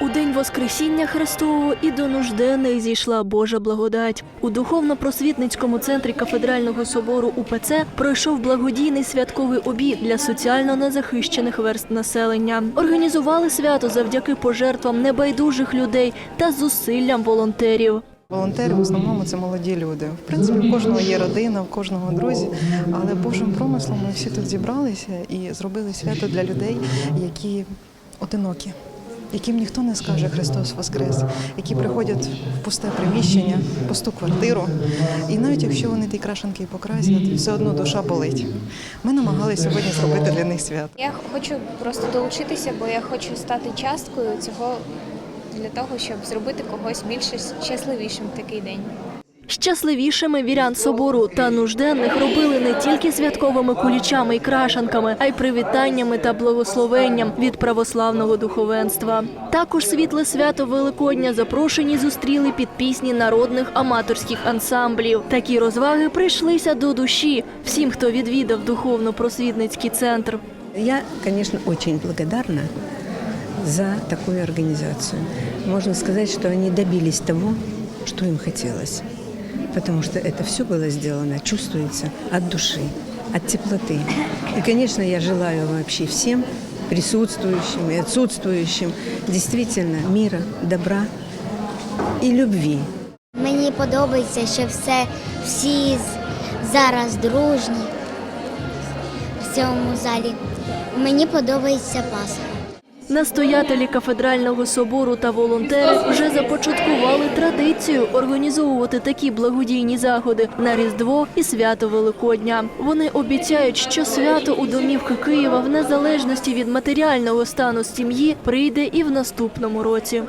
У день Воскресіння Христового і до нужденних зійшла Божа благодать. У духовно-просвітницькому центрі кафедрального собору УПЦ пройшов благодійний святковий обід для соціально незахищених верст населення. Організували свято завдяки пожертвам небайдужих людей та зусиллям волонтерів. Волонтери в основному це молоді люди. В принципі, у кожного є родина, у кожного друзі, але Божим промислом ми всі тут зібралися і зробили свято для людей, які одинокі. Яким ніхто не скаже Христос Воскрес, які приходять в пусте приміщення, в пусту квартиру. І навіть якщо вони ті крашенки і покрасять, все одно душа болить. Ми намагалися сьогодні зробити для них свято. Я хочу просто долучитися, бо я хочу стати часткою цього для того, щоб зробити когось більше щасливішим такий день. Щасливішими вірян собору та нужденних робили не тільки святковими кулічами і крашанками, а й привітаннями та благословенням від православного духовенства. Також світле свято Великодня запрошені зустріли під пісні народних аматорських ансамблів. Такі розваги прийшлися до душі всім, хто відвідав духовно-просвітницький центр. Я, конечно, очень благодарна за такую организацию. Можно сказать, что они добились того, что им хотелось Потому что это все было сделано, чувствуется от души, от теплоты. И, конечно, я желаю вообще всем присутствующим и отсутствующим действительно мира, добра и любви. Мені подобається, що все всі з- зараз дружні в цьому залі. Мені подобається Пасха. Настоятелі кафедрального собору та волонтери вже започаткували традицію організовувати такі благодійні заходи на Різдво і свято Великодня. Вони обіцяють, що свято у домівки Києва в незалежності від матеріального стану сім'ї прийде і в наступному році.